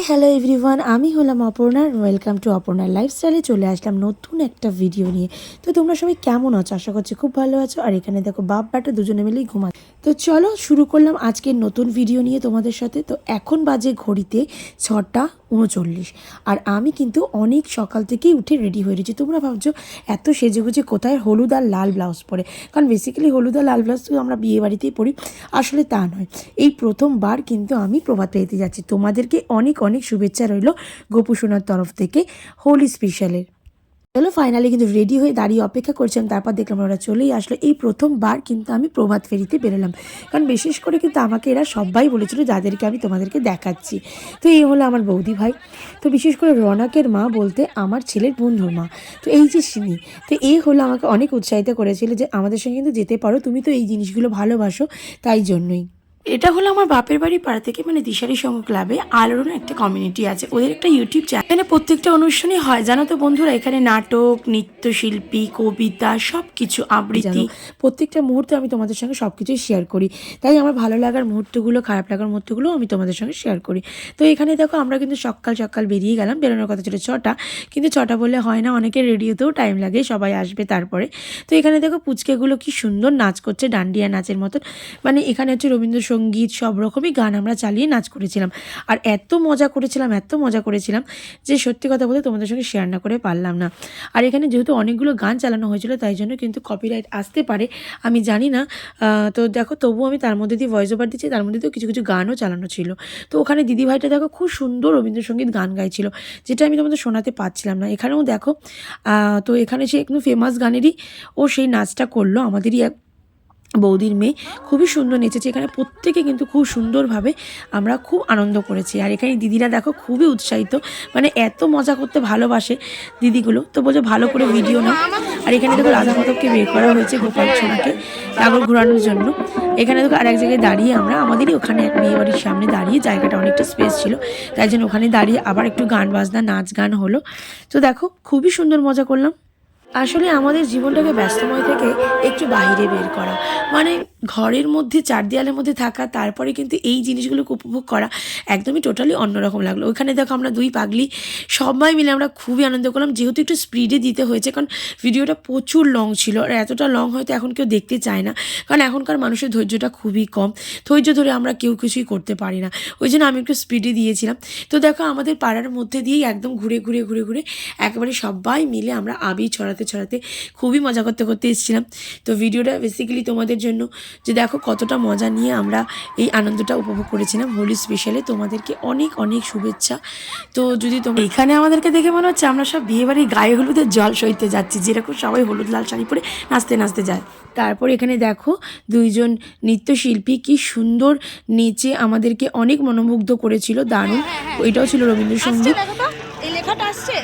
Hi hello everyone, আমি হলাম Aparna welcome to অপর্ণার লাইফস্টাইলে চলে আসলাম নতুন একটা ভিডিও নিয়ে। তো তোমরা সবাই কেমন আছো? আশা করছি খুব ভালো আছো। আর এখানে দেখো বাপ বাটা দুজনে মিলেই ঘুমা তো চলো শুরু করলাম আজকের নতুন ভিডিও নিয়ে তোমাদের সাথে। তো এখন বাজে ঘড়িতে ছটা উনচল্লিশ। আর আমি কিন্তু অনেক সকাল থেকেই উঠে রেডি হয়ে রয়েছি। তোমরা ভাবছ, এত সেজেগুজে কোথায় হলুদ আর লাল ব্লাউজ পরে? কারণ বেসিক্যালি হলুদ আর লাল ব্লাউজ তো আমরা বিয়ে বাড়িতেই পরি। আসলে তা নয়। এই প্রথমবার কিন্তু আমি প্রভাত পেতে যাচ্ছি। তোমাদেরকে অনেক অনেক শুভেচ্ছা রইল গোপুসোনার তরফ থেকে। হোলি স্পেশালের চলো ফাইনালি কিন্তু রেডি হয়ে দাঁড়িয়ে অপেক্ষা করছিলাম, তারপর দেখলাম ওরা চলেই আসলো। এই প্রথমবার কিন্তু আমি প্রভাত ফেরিতে বেরোলাম। কারণ বিশেষ করে কিন্তু আমাকে এরা সবাই বলেছিল যাদেরকে আমি তোমাদেরকে দেখাচ্ছি। তো এই হলো আমার বৌদি ভাই। তো বিশেষ করে রনকের মা বলতে আমার ছেলের বন্ধুর মা। তো এই যে সিনি তো এই হলো আমাকে অনেক উৎসাহিত করেছিল যে আমাদের সঙ্গে কিন্তু যেতে পারো, তুমি তো এই জিনিসগুলো ভালোবাসো, তাই জন্যই। এটা হলো আমার বাপের বাড়ি পাড়া থেকে মানে দিশারি সংঘ ক্লাবে আলোড়ন একটা কমিউনিটি আছে। ওদের একটা ইউটিউব চ্যানেল এখানে প্রত্যেকটা অনুষ্ঠানই হয়। জানো তো বন্ধুরা, এখানে নাটক, নৃত্যশিল্পী, কবিতা সব কিছু আবৃত্তি প্রত্যেকটা মুহূর্তে আমি তোমাদের সঙ্গে সব কিছুই শেয়ার করি। তাই আমার ভালো লাগার মুহূর্তগুলো, খারাপ লাগার মুহূর্তগুলো আমি তোমাদের সঙ্গে শেয়ার করি। তো এখানে দেখো, আমরা কিন্তু সকাল সকাল বেরিয়ে গেলাম। বেরোনোর কথা ছিল ছটা। কিন্তু ছটা বললে হয় না, অনেকের রেডিওতেও টাইম লাগে, সবাই আসবে তারপরে। তো এখানে দেখো, পুচকেগুলো কি সুন্দর নাচ করছে, ডান্ডিয়া নাচের মতন। মানে এখানে হচ্ছে রবীন্দ্রসঙ্গীত সব রকমই গান আমরা চালিয়ে নাচ করেছিলাম। আর এত মজা করেছিলাম, এত মজা করেছিলাম যে সত্যি কথা বলতে তোমাদের সঙ্গে শেয়ার না করে পারলাম না। আর এখানে যেহেতু অনেকগুলো গান চালানো হয়েছিল, তাই জন্য কিন্তু কপিরাইট আসতে পারে, আমি জানি না। তো দেখো, তবুও আমি তার মধ্যে দিয়ে ভয়েস ওভার দিচ্ছি, তার মধ্যে তো কিছু কিছু গানও চালানো ছিল। তো ওখানে দিদিভাইটা দেখো, খুব সুন্দর রবীন্দ্রসঙ্গীত গান গাইছিল, যেটা আমি তোমাদের শোনাতে পারছিলাম না। এখানেও দেখো তো এখানে সে একটু ফেমাস গানেরই ও সেই নাচটা করল, আমাদেরই এক বৌদির মেয়ে খুবই সুন্দর নেচেছে। এখানে প্রত্যেকে কিন্তু খুব সুন্দরভাবে আমরা খুব আনন্দ করেছি। আর এখানে দিদিরা দেখো খুবই উৎসাহিত। মানে এত মজা করতে ভালোবাসে দিদিগুলো। তো বলছে ভালো করে ভিডিও নাও। আর এখানে দেখো রাধা মাধবকে বের করা হয়েছে গোপাল সোনাকে নাগর ঘোরানোর জন্য। এখানে দেখো আর এক জায়গায় দাঁড়িয়ে আমরা, আমাদেরই ওখানে এক বিয়ে বাড়ির সামনে দাঁড়িয়ে জায়গাটা অনেকটা স্পেস ছিল। তাই জন্য ওখানে দাঁড়িয়ে আবার একটু গান বাজনা, নাচ গান হলো। তো দেখো খুবই সুন্দর মজা করলাম। আসলে আমাদের জীবনটাকে ব্যস্তময় থেকে একটু বাইরে বের করা। মানে ঘরের মধ্যে চার দেয়ালের মধ্যে থাকা, তারপরে কিন্তু এই জিনিসগুলোকে উপভোগ করা একদমই টোটালি অন্যরকম লাগল। ওখানে দেখো আমরা দুই পাগলি সবাই মিলে আমরা খুবই আনন্দ করলাম। যেহেতু একটু স্পিডে দিতে হয়েছে, কারণ ভিডিওটা প্রচুর লং ছিল আর এতটা লং হয়তো এখন কেউ দেখতে চায় না। কারণ এখনকার মানুষের ধৈর্যটা খুবই কম। ধৈর্য ধরে আমরা কেউ কিছুই করতে পারি না। ওই জন্য আমি একটু স্পিডে দিয়েছিলাম। তো দেখো আমাদের পাড়ার মধ্যে দিয়েই একদম ঘুরে ঘুরে ঘুরে ঘুরে, একেবারে সবাই মিলে আমরা আবি ছড়াতে ছড়াতে ছড়াতে খুবই মজা করতে করতে এসেছিলাম। তো ভিডিওটা বেসিক্যালি তোমাদের জন্য যে দেখো কতটা মজা নিয়ে আমরা এই আনন্দটা উপভোগ করেছিলাম হোলি স্পেশালে তোমাদেরকে অনেক অনেক শুভেচ্ছা। তো যদি তোমরা এখানে আমাদেরকে দেখে মনে হচ্ছে আমরা সব বিয়েবাড়ির গায়ে হলুদের জল সইতে যাচ্ছি, যেরকম সবাই হলুদ লাল শাড়ি পরে নাচতে নাচতে যায়। তারপর এখানে দেখো দুইজন নৃত্যশিল্পী কি সুন্দর নেচে আমাদেরকে অনেক মনোমুগ্ধ করেছিল, দারুণ। ওইটাও ছিল রবীন্দ্রসঙ্গীত। এই লেখাটা আসছে?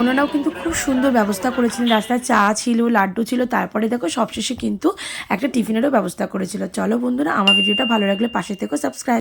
ওনারাও কিন্তু খুব সুন্দর ব্যবস্থা করেছিলেন। রাস্তায় চা ছিল, লাড্ডু ছিল, তারপরে দেখো সবশেষে কিন্তু একটা টিফিনেরও ব্যবস্থা করেছিল। চলো বন্ধুরা, আমার ভিডিওটা ভালো লাগলে পাশে থেকো সাবস্ক্রাইব